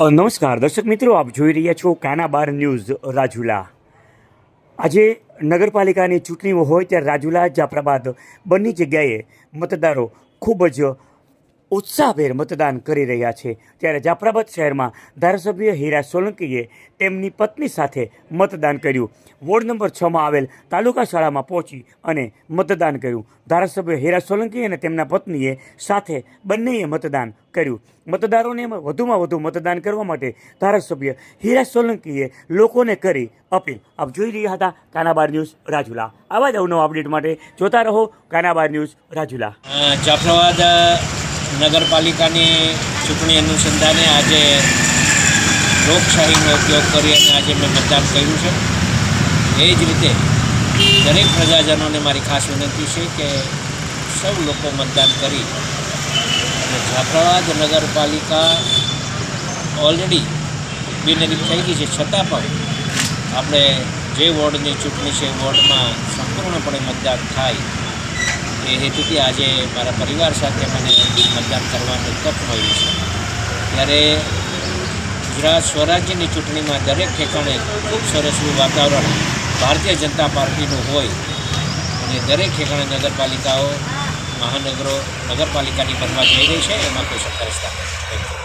નમસ્કાર. દર્શક મિત્રો, આપ જોઈ રહ્યા છો કાનાબાર ન્યૂઝ, રાજુલા. આજે નગરપાલિકાની ચૂંટણીઓ હોય ત્યારે રાજુલા, જાફરાબાદ બંને જગ્યાએ મતદારો ખૂબ જ ઉત્સાહભેર મતદાન કરી રહ્યા છે. ત્યારે જાફરાબાદ શહેરમાં ધારાસભ્ય હીરા સોલંકીએ તેમની પત્ની સાથે મતદાન કર્યું. વોર્ડ નંબર છમાં આવેલ તાલુકા શાળામાં પહોંચી અને મતદાન કર્યું. ધારાસભ્ય હીરા સોલંકી અને તેમના પત્નીએ સાથે બંનેએ મતદાન કર્યું. મતદારોને વધુમાં વધુ મતદાન કરવા માટે ધારાસભ્ય હીરા સોલંકીએ લોકોને કરી અપીલ. આપ જોઈ રહ્યા હતા કાનાબાર ન્યૂઝ રાજુલા. આવા જ અવનવા અપડેટ માટે જોતા રહો કાનાબાર ન્યૂઝ રાજુલા. જાફરાબાદ નગરપાલિકાની ચૂંટણી અનુસંધાને આજે લોકશાહીનો ઉપયોગ કરી અને આજે મેં મતદાન કર્યું છે. એ જ રીતે દરેક પ્રજાજનોને મારી ખાસ વિનંતી છે કે સૌ લોકો મતદાન કરી અને જાફરાબાદ નગરપાલિકા ઓલરેડી બિનહરીફ થઈ ગઈ છે. છતાં પણ આપણે જે વોર્ડની ચૂંટણી છે વોર્ડમાં સંપૂર્ણપણે મતદાન થાય. એ હેતુથી આજે મારા પરિવાર સાથે મને મતદાન કરવાનું તક મળ્યું છે ત્યારે ગુજરાત સ્વરાજ્યની ચૂંટણીમાં દરેક ઠેકાણે ખૂબ સરસ એવું વાતાવરણ ભારતીય જનતા પાર્ટીનું હોય અને દરેક ઠેકાણે નગરપાલિકાઓ, મહાનગરો, નગરપાલિકાની બનવા જઈ રહી છે, એમાં કોઈ રસ્તા નથી.